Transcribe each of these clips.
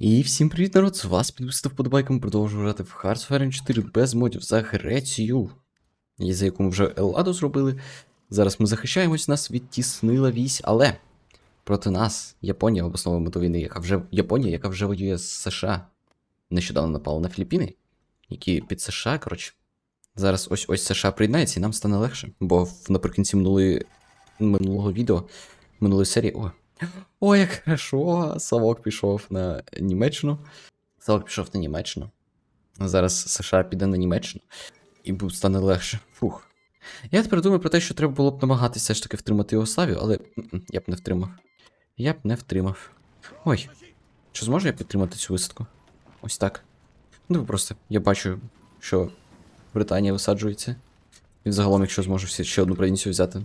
І всім привіт, народ! З вас підписати вподобайком продовжую грати в Hearts of Iron 4 без модів за Грецію. І за яку ми вже Еладу зробили. Зараз ми захищаємось, нас відтіснила вісь, але проти нас Японія обосновує до війни, яка вже Японія, яка вже воює з США. Нещодавно напала на Філіппіни, які під США, коротше. Зараз ось ось США приєднається і нам стане легше. Бо наприкінці минулої, минулого відео, минулої серії. О, Ой, як хорошо, Савок пішов на Німеччину. Савок пішов на Німеччину. Зараз США піде на Німеччину. І стане легше. Фух. Я тепер думаю про те, що треба було б намагатися все ж таки втримати його славі, але я б не втримав. Я б не втримав. Ой. Чи зможу я підтримати цю висадку? Ось так. Ну, просто я бачу, що Британія висаджується. І взагалом, якщо зможу ще одну провінцію взяти,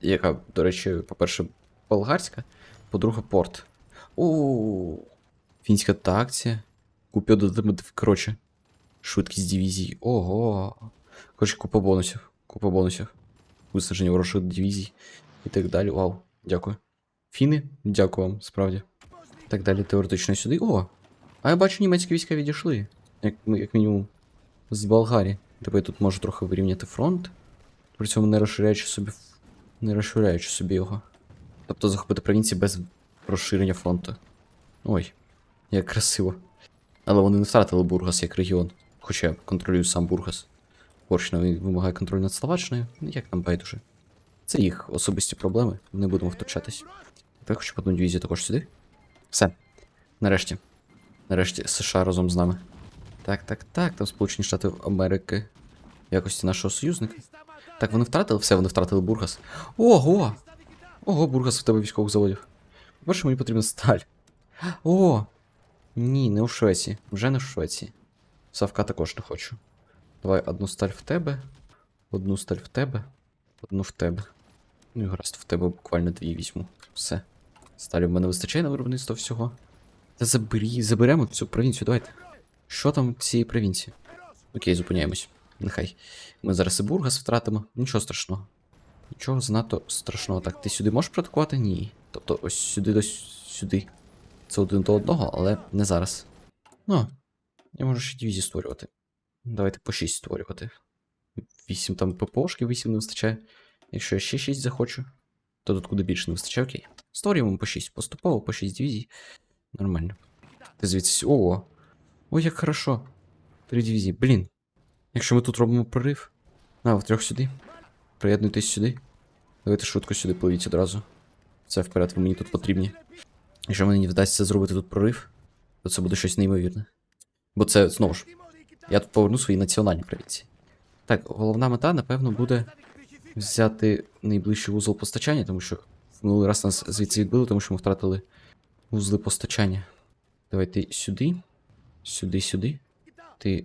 яка, до речі, по-перше, болгарська, по-друге, порт. О, фінська такція. Купив до коротше. Швидкість дивізій. Ого. Коротше, купа бонусів. Купа бонусів. Висадження ворожих дивізій і так далі. Вау, дякую. Фіни, дякую вам, справді. Так далі, теоретично сюди. О! А я бачу, німецькі війська відійшли. Як, ну, як мінімум, з Болгарії. Тепер я тут можу трохи вирівняти фронт. При цьому не розширяючи собі. Не розширяючи собі його. Тобто захопити провінції без розширення фронту. Ой, як красиво. Але вони не втратили Бургас як регіон. Хоча я контролюю сам Бургас. Поршня вимагає контролю над Словаччиною, ну як нам байдуже. Це їх особисті проблеми, не будемо втручатись. Тепер хочу одну дивізію також сюди. Все. Нарешті. Нарешті США разом з нами. Так, так, так, там Сполучені Штати Америки якості нашого союзника. Так, вони втратили все, вони втратили Бургас. Ого! Ого, Бургас в тебе військових заводів. По-перше, мені потрібна сталь. О! Ні, не у Швеції. Вже не в Швеції. Савка також не хочу. Давай одну сталь в тебе, одну сталь в тебе, одну в тебе. Ну і гаразд, в тебе буквально дві візьму. Все. Сталі в мене вистачає на виробництво всього. Та забері, заберемо цю провінцію, давайте. Що там в цій провінції? Окей, зупиняємось. Нехай. Ми зараз і Бургас втратимо. Нічого страшного. Нічого занадто страшного. Так, ти сюди можеш протокувати? Ні. Тобто ось сюди до сюди. Це один до одного, але не зараз. Ну, я можу ще дивізії створювати. Давайте по 6 створювати. 8 там ППОшки, 8 не вистачає. Якщо я ще 6 захочу, то тут куди більше не вистачає, окей. Створюємо по 6, поступово по 6 дивізій. Нормально. Ти звідси. О! Ой, як хорошо. Три дивізії. Блін. Якщо ми тут робимо прорив. А, втрьох сюди. Приєднуйтесь сюди. Давайте швидко сюди пливіть одразу. Це вперед, ви мені тут потрібні. Якщо мені не вдасться зробити тут прорив, то це буде щось неймовірне. Бо це знову ж. Я тут поверну свої національні провінції. Так, головна мета, напевно, буде взяти найближчий вузол постачання, тому що минулий раз нас звідси відбили, тому що ми втратили вузли постачання. Давайте сюди. Сюди, сюди. Ти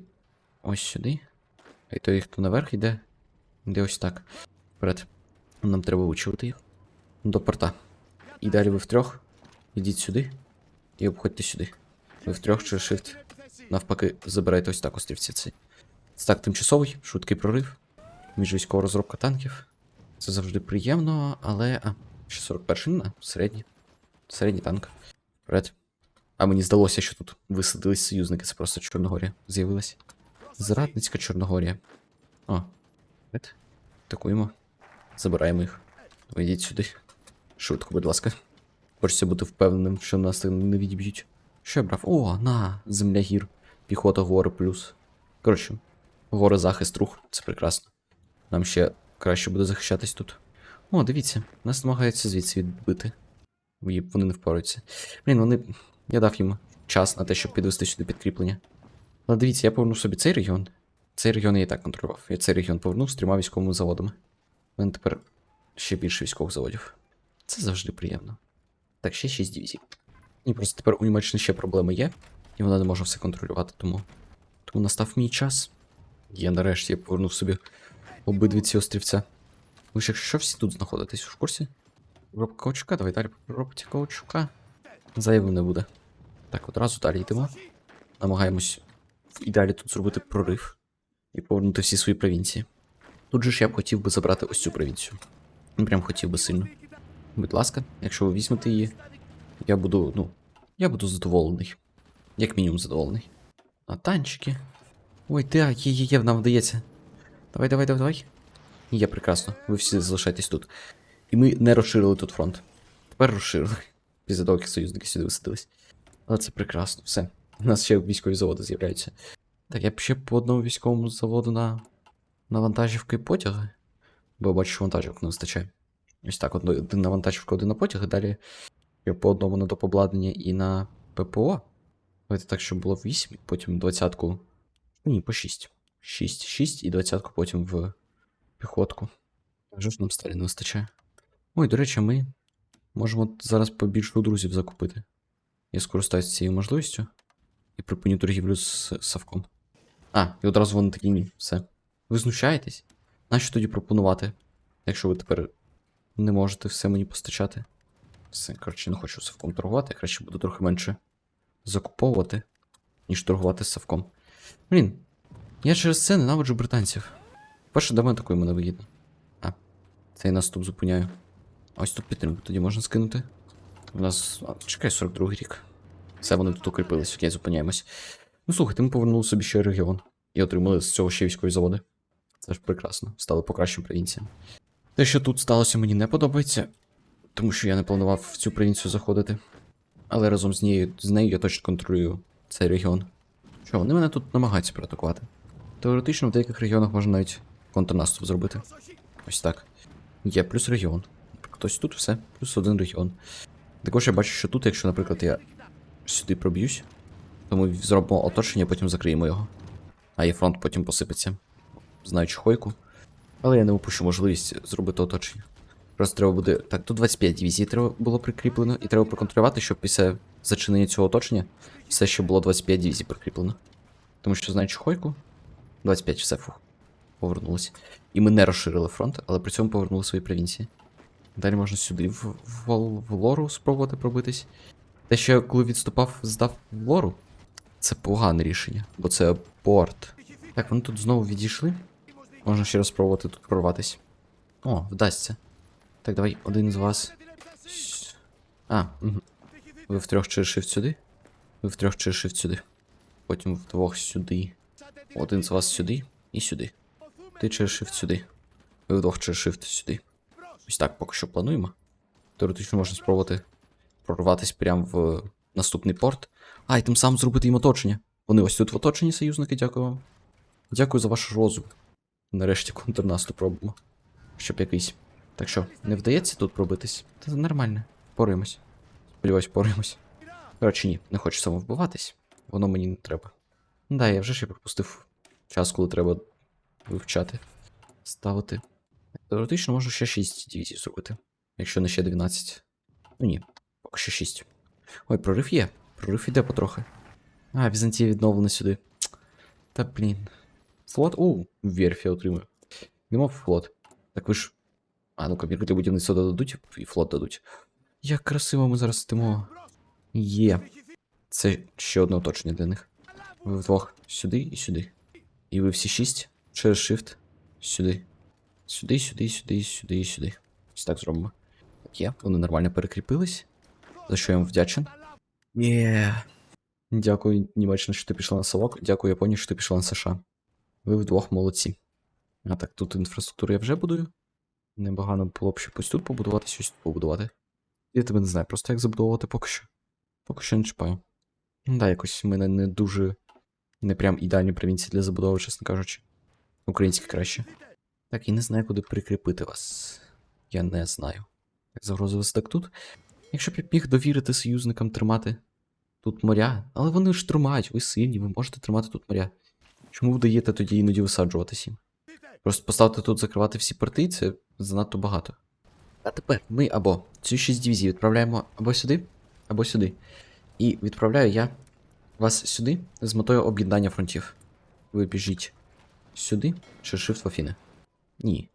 ось сюди. І той, хто наверх йде, йде ось так. Вперед. Нам треба вичувати їх. До порта. І далі ви втрьох. Ідіть сюди. І обходьте сюди. Ви втрьох через shift. Навпаки, забирайте ось так острівці цей. Це так, тимчасовий, швидкий прорив. Міжвійськова розробка танків. Це завжди приємно, але. А, ще 41 на середній. Середній танк. Вперед. А мені здалося, що тут висадились союзники, це просто Чорногорія з'явилась. Зрадницька Чорногорія. О, вперед. Атакуємо. Забираємо їх. Ви йдіть сюди. Швидко, будь ласка. Хочеться бути впевненим, що нас не відіб'ють. Що я брав? О, на, земля гір. Піхота, гори плюс. Коротше, гори захист рух, це прекрасно. Нам ще краще буде захищатись тут. О, дивіться, нас намагаються звідси відбити. Вони не впораються. Блін, вони. Я дав їм час на те, щоб підвести сюди підкріплення. Але дивіться, я повернув собі цей регіон. Цей регіон я і так контролював. Я цей регіон повернув з трьома військовими заводами. У мене тепер ще більше військових заводів. Це завжди приємно. Так, ще 6 дивізій. І просто тепер у Німеччини ще проблеми є, і вона не може все контролювати, тому. Тому настав мій час. Я нарешті повернув собі обидві ці острівця. Ви ж якщо всі тут знаходитесь в курсі? Робка Ковчука, давай далі по робці Ковчука. Заяви не буде. Так, одразу далі йдемо. Намагаємось в ідеалі тут зробити прорив і повернути всі свої провінції. Тут же ж я б хотів би забрати ось цю провінцію. Ну, Прям хотів би сильно. Будь ласка, якщо ви візьмете її, я буду, ну, я буду задоволений. Як мінімум задоволений. А танчики. Ой, так, є, є, є, нам вдається. Давай, давай, давай, давай. Є, прекрасно. Ви всі залишайтесь тут. І ми не розширили тут фронт. Тепер розширили. Після того, як союзники сюди висадились. Але це прекрасно, все. У нас ще військові заводи з'являються. Так, я б ще по одному військовому заводу на, на вантажівки і потяги. Бо бачу, що вантажівок не вистачає. Ось так, одно- один на вантажівку, один на потяги, далі по одному на допобладнання і на ППО. Давайте так, щоб було 8, потім двадцятку. Ні, по 6. 6, 6 і двадцятку потім в піхотку. Вже ж нам сталі не вистачає. Ой, до речі, ми можемо зараз побільше у друзів закупити. Я скористаюся цією можливістю і припиню торгівлю з Савком. А, і одразу вони такі ні, все. Ви знущаєтесь? Нащо тоді пропонувати, якщо ви тепер не можете все мені постачати? Все, коротше, не хочу з Савком торгувати, я краще буду трохи менше закуповувати, ніж торгувати з Савком. Блін, я через це ненавиджу британців. Перше, до мене такої мене вигідно. А, цей наступ зупиняю. Ось тут підтримку тоді можна скинути. У нас. А, чекай, 42 рік. Все, вони тут укріпились, окей, зупиняємось. Ну слухайте, ми повернули собі ще регіон. І отримали з цього ще військові заводи. Це ж прекрасно. Стали покращим провінціям. Те, що тут сталося, мені не подобається, тому що я не планував в цю провінцію заходити. Але разом з нею, з нею я точно контролюю цей регіон. Що, вони мене тут намагаються проатакувати. Теоретично в деяких регіонах можна навіть контрнаступ зробити. Ось так. Є плюс регіон. Хтось тут все, плюс один регіон. Також я бачу, що тут, якщо, наприклад, я сюди проб'юсь, то ми зробимо оточення, потім закриємо його. А є фронт потім посипеться. Знаючи хойку. Але я не упущу можливість зробити оточення. Просто треба буде. Так, тут 25 дивізій треба було прикріплено, і треба проконтролювати, щоб після зачинення цього оточення все ще було 25 дивізій прикріплено. Тому що, знаючи хойку, 25 все фух. Повернулося. І ми не розширили фронт, але при цьому повернули свої провінції. Далі можна сюди в, в, в лору спробувати пробитись. Те, що коли відступав, здав в лору, це погане рішення, бо це порт. Так, вони тут знову відійшли. Можна ще раз спробувати тут прорватись. О, вдасться. Так, давай, один з вас. А, угу. Ви втрьох через shift сюди. Ви втрьох через shift сюди. Потім вдвох сюди. Один з вас сюди і сюди. Ти через shift сюди. Ви вдвох через shift сюди. Ось так поки що плануємо. Теоретично можна спробувати прорватися прямо в наступний порт. А, і тим самим зробити їм оточення. Вони ось тут в оточенні союзники, дякую вам. Дякую за ваш розум. Нарешті контрнаступ робимо. Щоб якийсь. Так що, не вдається тут пробитись? Це нормально. Поримось. Сподіваюсь, поримось. Коротше, ні, не хочу самовбиватись. Воно мені не треба. Да, я вже і пропустив час, коли треба вивчати. Ставити. Теоретично можу ще 6 дивізій зробити. Якщо не ще 12. Ну ні, поки що 6. Ой, прорив є. Прорив іде потрохи. А, Візантія відновлена сюди. Та блін. Флот? У, верфі отримую. Йдемо в флот. Так ви ж. А, ну-ка, міркати будівництво додадуть і флот дадуть. Як красиво ми зараз стимо. Є. Це ще одне оточення для них. Ви вдвох сюди і сюди. І ви всі шість через shift сюди. Сюди, сюди, сюди, сюди сюди. Ось так зробимо. Так є, вони нормально перекріпились. За що я вам вдячен. Є. Дякую, Німеччина, що ти пішла на Совок. Дякую, Японія, що ти пішла на США. Ви вдвох молодці. А так, тут інфраструктуру я вже будую. Небагано було б ще ось тут побудувати, щось тут побудувати. Я тебе не знаю, просто як забудовувати поки що. Поки що не чіпаю. Ну Да, якось в мене не дуже. Не прям ідеальні провінції для забудови, чесно кажучи. Українські краще. Так, і не знаю, куди прикріпити вас. Я не знаю. Як загрозилось так тут. Якщо б я міг довірити союзникам тримати тут моря, але вони ж тримають, ви сильні, ви можете тримати тут моря. Чому ви даєте тоді іноді висаджуватись? Просто поставити тут закривати всі порти, це занадто багато. А тепер ми або цю 6 дивізій відправляємо або сюди, або сюди. І відправляю я вас сюди з метою об'єднання фронтів. Ви біжіть сюди чи Shift в Афіни? Ні.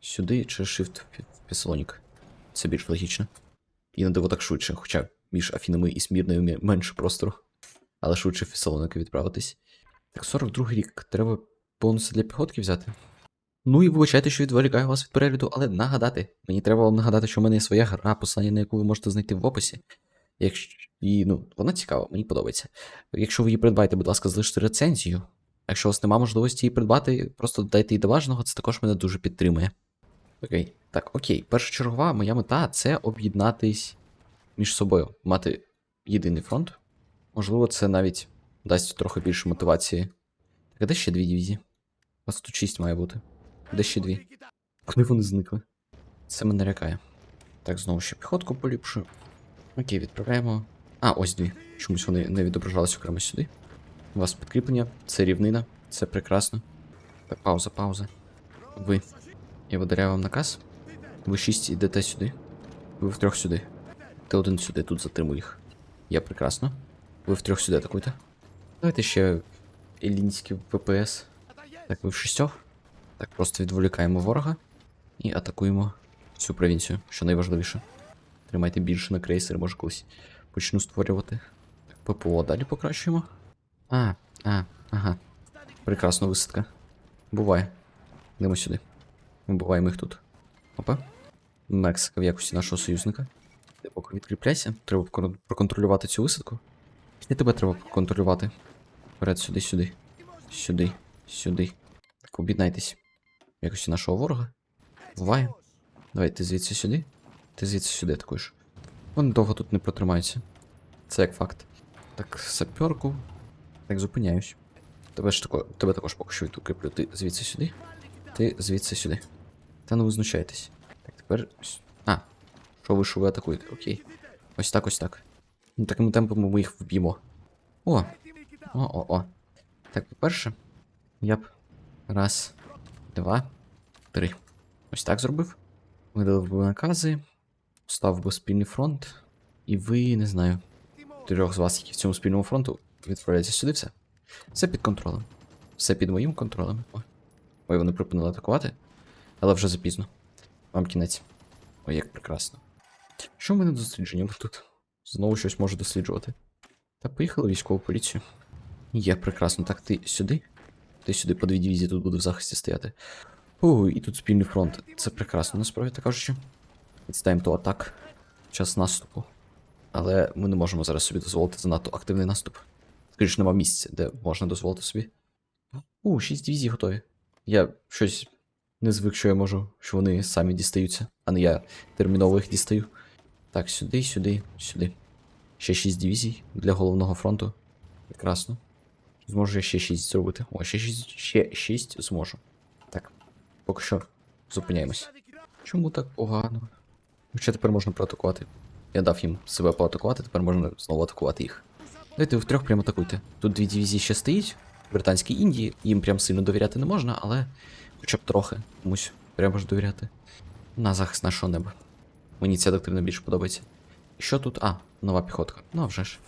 Сюди чи Shift в Пі- в Песалонік. Це більш логічно. І на диво так швидше, хоча між Афінами і Смірною менше простору. Але швидше в Фесалоники відправитись. Так, 42 рік. Треба бонуси для піхотки взяти. Ну і вибачайте, що відволікаю вас від перегляду, але нагадати. Мені треба вам нагадати, що в мене є своя гра, послання на яку ви можете знайти в описі. Якщо... І, ну, вона цікава, мені подобається. Якщо ви її придбаєте, будь ласка, залиште рецензію. Якщо у вас немає можливості її придбати, просто додайте її до важного, це також мене дуже підтримує. Окей. Так, окей. Першочергова моя мета це об'єднатись між собою, мати єдиний фронт. Можливо, це навіть дасть трохи більше мотивації. Так, а де ще дві дивізії? У вас тут шість має бути. Де ще дві? Куди вони зникли? Це мене лякає. Так, знову ще піхотку поліпшую. Окей, відправляємо. А, ось дві. Чомусь вони не відображалися окремо сюди. У вас підкріплення, це рівнина, це прекрасно. Так, пауза, пауза. Ви. Я видаляю вам наказ. Ви шість йдете сюди. Ви втрьох сюди. Ти один сюди, тут затримуй їх. Я прекрасно. Ви втрьох сюди атакуйте. Давайте ще елінський ВПС. Так, ви в шістьох. Так, просто відволікаємо ворога і атакуємо всю провінцію, що найважливіше. Тримайте більше на крейсери, може колись почну створювати. Так, ППО далі покращуємо. А, а, ага. Прекрасно висадка. Буває. Йдемо сюди. Ми буваємо їх тут. Опа. Мексика в якості нашого союзника. Ти поки відкріпляйся. Треба проконтролювати цю висадку. І тебе треба проконтролювати. Вперед, сюди, сюди. Сюди, сюди. Так, об'єднайтесь. Якості нашого ворога. Буває. Давай, ти звідси сюди. Ти звідси сюди також. Вони довго тут не протримаються. Це як факт. Так, саперку. Так, зупиняюсь. Тебе ж тако, тебе також поки що відкріплю. Ти звідси сюди. Ти звідси сюди. Та не визначайтесь. Так, тепер. А, що ви, що ви атакуєте? Окей. Ось так, ось так. Ну, такими темпами ми їх вб'ємо. О! О-о-о. Так, по-перше, я б. Раз, два, три. Ось так зробив. Видалив би накази, став би спільний фронт, і ви, не знаю, трьох з вас, які в цьому спільному фронту, відправляєте сюди все. Все під контролем. Все під моїм контролем. Ой. Ой, вони припинили атакувати. Але вже запізно. Вам кінець. Ой, як прекрасно. Що в мене дослідженням тут? Знову щось можу досліджувати. Та поїхали військову поліцію. Є, прекрасно. Так, ти сюди? Ти сюди по дві дивізії тут буду в захисті стояти. О, і тут спільний фронт. Це прекрасно, насправді так кажучи. Відстаємо то атак. Час наступу. Але ми не можемо зараз собі дозволити занадто активний наступ. Скоріше, нема місця, де можна дозволити собі. У, шість дивізій готові. Я щось не звик, що я можу, що вони самі дістаються, а не я терміново їх дістаю. Так, сюди, сюди, сюди. Ще шість дивізій для головного фронту. Прекрасно. Зможу я ще 6 зробити. О, ще 6, ще 6 зможу. Так, поки що зупиняємось. Чому так погано? Хоча тепер можна проатакувати. Я дав їм себе поатакувати, тепер можна знову атакувати їх. Давайте ви втрьох прямо атакуйте. Тут дві дивізії ще стоїть. В Британській Індії, їм прям сильно довіряти не можна, але хоча б трохи комусь прямо ж довіряти. На захист нашого неба. Мені ця доктрина більше подобається. Що тут? А, нова піхотка. Ну а вже ж.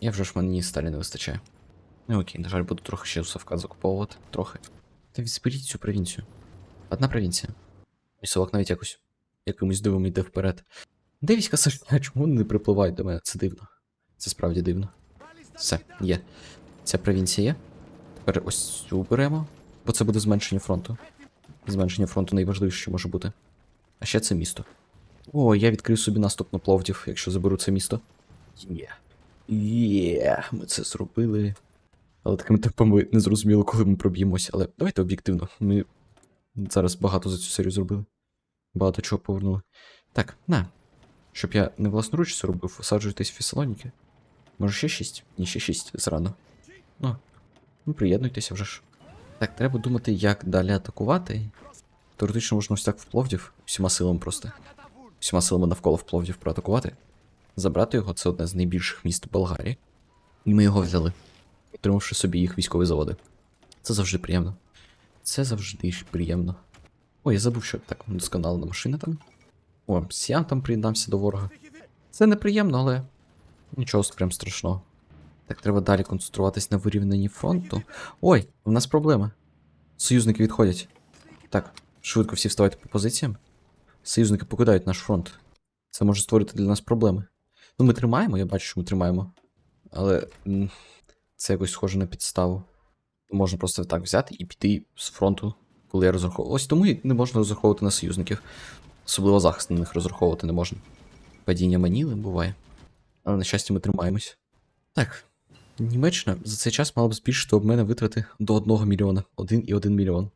Я вже ж мені сталі не вистачає. Ну окей, на жаль, буду трохи ще Савка закуповувати. Трохи. Та відзберіть цю провінцію. Одна провінція. І совок навіть якось якимось дивом йде вперед. Де війська США? Чому вони не припливають до мене? Це дивно. Це справді дивно. Все, є. Ця провінція є. Тепер ось цю беремо, бо це буде зменшення фронту. Зменшення фронту найважливіше, що може бути. А ще це місто. О, я відкрив собі наступ на Пловдів, якщо заберу це місто. Є. Є, ми це зробили. Але такими темпами не зрозуміло, коли ми проб'ємося. Але давайте об'єктивно. Ми зараз багато за цю серію зробили. Багато чого повернули. Так, на. Щоб я не власноруч це робив, висаджуйтесь в Фесалоніки. Може ще шість? Ні, ще шість зрано. Ну, ну приєднуйтеся вже ж. Так, треба думати, як далі атакувати. Теоретично можна ось так в Пловдів, всіма силами просто. Всіма силами навколо в Пловдів проатакувати. Забрати його це одне з найбільших міст Болгарії. І ми його взяли, отримавши собі їх військові заводи. Це завжди приємно. Це завжди приємно. Ой, я забув, що так досконалена машина там. О, Сіан там приєднався до ворога. Це неприємно, але нічого прям страшного. Так, треба далі концентруватись на вирівненні фронту. Ой, у нас проблеми. Союзники відходять. Так, швидко всі вставайте по позиціям. Союзники покидають наш фронт. Це може створити для нас проблеми. Ну, ми тримаємо, я бачу, що ми тримаємо. Але це якось схоже на підставу. Можна просто так взяти і піти з фронту, коли я розраховую. Ось тому і не можна розраховувати на союзників. Особливо захист на них розраховувати не можна. Падіння Маніли буває. Але на щастя, ми тримаємось. Так. Німеччина за цей час мала б збільшити об мене витрати до 1 мільйона. 1 і 1 мільйон.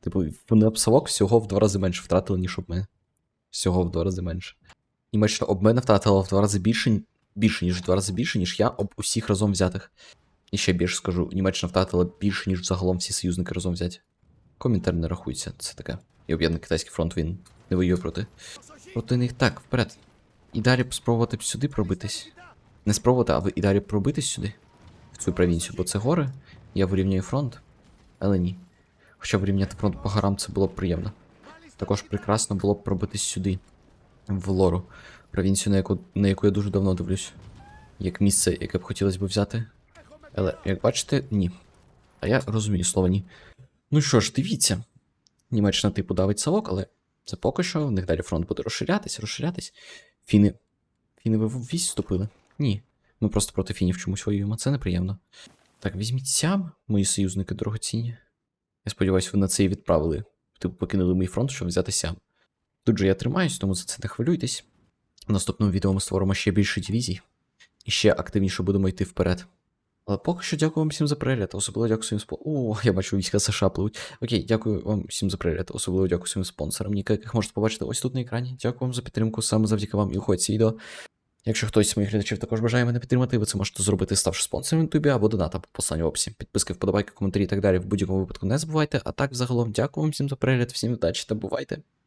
Типу, вони об совок всього в два рази менше втратили, ніж об мене. Всього в два рази менше. Німеччина об мене втратила в два рази більше, більше, ніж в два рази більше, ніж я об усіх разом взятих. І ще більше скажу, Німеччина втратила більше, ніж загалом всі союзники разом взяті. Коментар не рахується, це таке. І об'єднаний китайський фронт він не воює проти. Проти них так, вперед. І далі спробувати сюди пробитись. Не спробувати, а і далі пробитись сюди, в цю провінцію, бо це гори. Я вирівняю фронт, але ні. Хоча вирівняти фронт по горам це було б приємно. Також прекрасно було б пробитись сюди, в Лору, провінцію, на яку, на яку я дуже давно дивлюсь. Як місце, яке б хотілося б взяти. Але, як бачите, ні. А я розумію слово ні. Ну що ж, дивіться. Німеччина типу давить совок, але це поки що. В них далі фронт буде розширятись, розширятись. Фіни. Фіни ви в вісь вступили? Ні. Ми просто проти фінів чомусь воюємо, це неприємно. Так, візьміть сям, мої союзники дорогоцінні. Я сподіваюся, ви на це і відправили. Типу покинули мій фронт, щоб взяти сям. Тут же я тримаюсь, тому за це не хвилюйтесь. В наступному відео ми створимо ще більше дивізій. І ще активніше будемо йти вперед. Але поки що дякую вам всім за перегляд. Особливо дякую своїм спо... О, я бачу, війська США пливуть. Окей, дякую вам всім за перегляд. Особливо дякую своїм спонсорам, яких можете побачити ось тут на екрані. Дякую вам за підтримку. Саме завдяки вам і уходить це відео. Якщо хтось з моїх глядачів також бажає мене підтримати, ви це можете зробити, ставши спонсором на Ютубі або донатом по посланню в описі. Підписки, вподобайки, коментарі і так далі в будь-якому випадку не забувайте. А так, загалом, дякую вам всім за перегляд, всім удачі та бувайте.